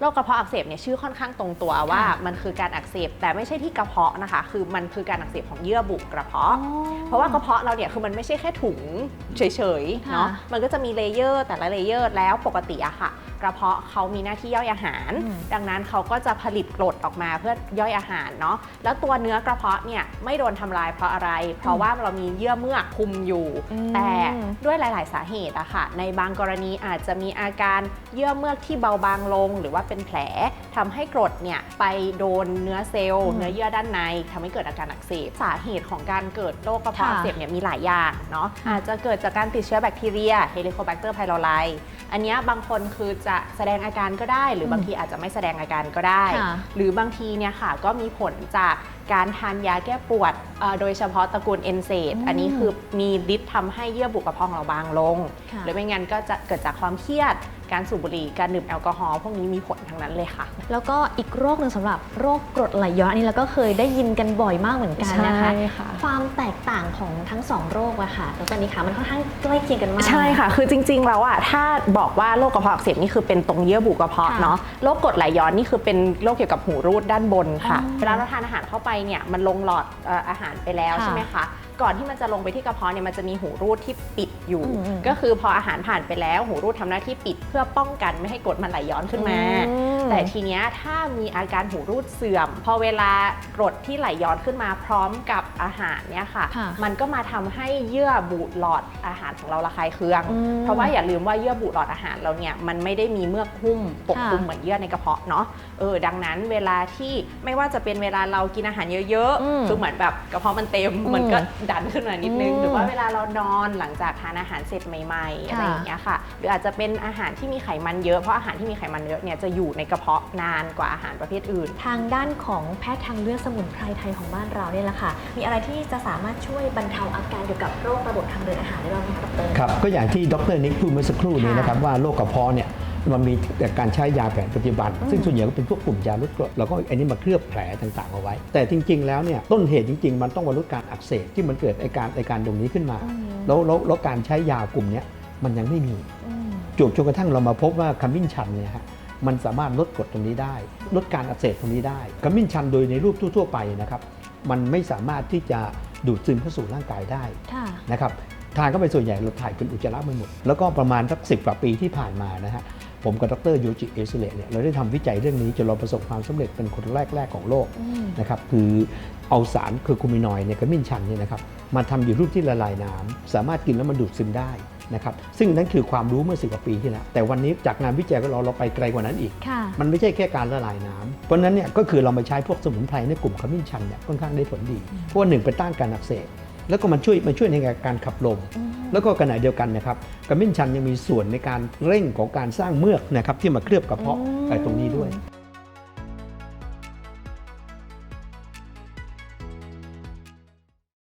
โรคกระเพาะอักเสบเนี่ยชื่อค่อนข้างตรงตัวว่ามันคือการอักเสบแต่ไม่ใช่ที่กระเพาะนะคะ คือมันคือการอักเสบของเยื่อบุกระเพาะ เพราะว่ากระเพาะเราเนี่ยคือมันไม่ใช่แค่ถุงเฉยๆเนาะค่ะมันก็จะมีเลเยอร์แต่ละเลเยอร์แล้วปกติอะค่ะ กระเพาะเขามีหน้าที่ย่อยอาหารอืมดังนั้นเขาก็จะผลิตกรดออกมาเพื่อย่อยอาหารเนาะแล้วตัวเนื้อกระเพาะเนี่ยไม่โดนทำลายเพราะอะไร เพราะว่าเรามีเยื่อเมือกคุมอยู่อืมแต่ด้วยหลาย ๆ สาเหตุอะค่ะ ในบางกรณีอาจจะมีอาการเยื่อเมือกที่เบาบางลงหรือว่าเป็นแผลทำให้กรดเนี่ยไปโดนเนื้อเซลล์อืมเนื้อเยื่อด้านในทำให้เกิดอาการอักเสบสาเหตุของการเกิดโรคกระเพาะค่ะอักเสบเนี่ยมีหลายอย่างเนาะอาจจะเกิดจากการติดเชื้อแบคทีเรีย Helicobacter pylori อันเนี้ยบางคนคือจะแสดงอาการก็ได้ หรือมบางทีอาจจะไม่แสดงอาการก็ได้ค่ะหรือบางทีเนี่ยค่ะก็มีผลจากการทานยาแก้ปวดเอ่อโดยเฉพาะตระกูลเอนเซดอืมอันนี้คือมีฤทธิ์ทำให้เยื่อบุกระเพาะของเราบางลงค่ะหรือไม่งั้นก็จะเกิดจากความเครียดการสูบบุหรี่การดื่มแอลกอฮอล์พวกนี้มีผลทั้งนั้นเลยค่ะ แล้วก็อีกโรคหนึ่งสำหรับโรคกรดไหลย้อนอันนี้เราก็เคยได้ยินกันบ่อยมากเหมือนกันนะคะ ใช่ค่ะ ความแตกต่างของทั้งสองโรคอะค่ะแล้วตอนนี้ค่ะมันค่อนข้างใกล้เคียงกันมาก ใช่ค่ะ คือจริงๆ แล้วอะถ้าบอกว่าโรคกระเพาะอักเสบนี่คือเป็นตรงเยื่อบุกระเพาะค่ะเนาะ โรคกรดไหลย้อนนี่คือเป็นโรคเกี่ยวกับหูรูดด้านบนค่ะ อ๋อเวลาเราทานอาหารเข้าไปเนี่ยมันลงหลอดเอ่ออาหารไปแล้วค่ะ ใช่ไหมคะก่อนที่มันจะลงไปที่กระเพาะเนี่ยมันจะมีหูรูดที่ปิดอยู่อืมก็คือพออาหารผ่านไปแล้ว หูรูดทำหน้าที่ปิดเพื่อป้องกันไม่ให้กรดมันไหลย้อนขึ้นมาอืมแต่ทีเนี้ยถ้ามีอาการหูรูดเสื่อม พอเวลากรดที่ไหลย้อนขึ้นมาพร้อมกับอาหารเนี่ยค่ะค่ะมันก็มาทำให้เยื่อบุหลอดอาหารของเราระคายเคืองอืมเพราะว่าอย่าลืมว่าเยื่อบุหลอดอาหารเราเนี่ยมันไม่ได้มีเมือกหุ้มปกคลุมค่ะเหมือนเยื่อในกระเพาะเนาะเออดังนั้นเวลาที่ไม่ว่าจะเป็นเวลาเรากินอาหารเยอะอืมๆคือเหมือนแบบกระเพาะมันเต็มอืมมันก็ดันขึ้นมานิดนึง อืมหรือว่าเวลาเรานอนหลังจากทานอาหารเสร็จใหม่ๆอะไรอย่างเงี้ยค่ะ หรืออาจจะเป็นอาหารที่มีไขมันเยอะ เพราะอาหารที่มีไขมันเยอะเนี่ยจะอยู่ในกระเพาะนานกว่าอาหารประเภทอื่น ทางด้านของแพทย์ทางเลือกสมุนไพรไทยของบ้านเราเนี่ยแหละค่ะ มีอะไรที่จะสามารถช่วยบรรเทาอาการเกี่ยวกับโรคระบบทางเดินอาหารได้บ้างไหมครับดร ครับก็อย่างที่ดรนิกพูดเมื่อสักครู่นี้ค่ะนะครับว่าโรคกระเพาะเนี่ย มันมีแต่การใช้ยาแผนปัจจุบัน ซึ่งส่วนใหญ่ก็เป็นพวกกลุ่มยาลดกรดแล้วก็อันนี้มาเคลือบแผลต่างๆเอาไว้ แต่จริง ๆ แล้วเนี่ยต้นเหตุจริง ๆ มันต้องมาลดการอักเสบที่มันเกิดไอการไอการตรงนี้ขึ้นมาอืมแล้วแล้วแล้วการใช้ยากลุ่มเนี้ยมันยังไม่มีอืมจนจนกระทั่งเรามาพบว่าขมิ้นชันเนี่ยฮะมันสามารถลดกรดตรงนี้ได้ ลดการอักเสบตรงนี้ได้ขมิ้นชันโดยในรูปทั่วๆไปนะครับมันไม่สามารถที่จะดูดซึมเข้าสู่ร่างกายได้ค่ะนะครับทานเข้าไปส่วนใหญ่เราถ่ายเป็นอุจจาระไปหมด แล้วก็ประมาณสักสิกว่าปีที่ผ่านมานะฮะ ผมกับดรยูจิเอสเลเนี่ยเราได้ทำวิจัยเรื่องนี้จนเราประสบความสำเร็จเป็นคนแรก ๆ ของโลกอืมนะครับคือเอาสารคือคูมินอยด์เนี่ยกับมินชันเนี่ยนะครับมาทำอยู่รูปที่ละลายน้ำสามารถกินแล้วมันดูดซึมได้นะครับซึ่งนั่นคือความรู้เมื่อสิกว่าปีที่แล้วแต่วันนี้จากงานวิจัยของเราเราไปไกลกว่านั้นอีกค่ะมันไม่ใช่แค่การละลายน้ำเพราะฉะนั้นเนี่ยก็คือเรามาใช้พวกสมุนไพรในกลุ่มขมิ้นชันเนี่ยค่อนข้างได้ผลดีเพราะว่าหนึ่งเป็นต้านการอักเสบ แล้วก็มันช่วยมันช่วยในการขับลมอืมแล้วก็ขณะเดียวกันนะครับขมิ้นชันยังมีส่วนในการเร่งของการสร้างเมือกนะครับที่มาเคลือบกระเพาะอืมไอ้ตรงนี้ด้วย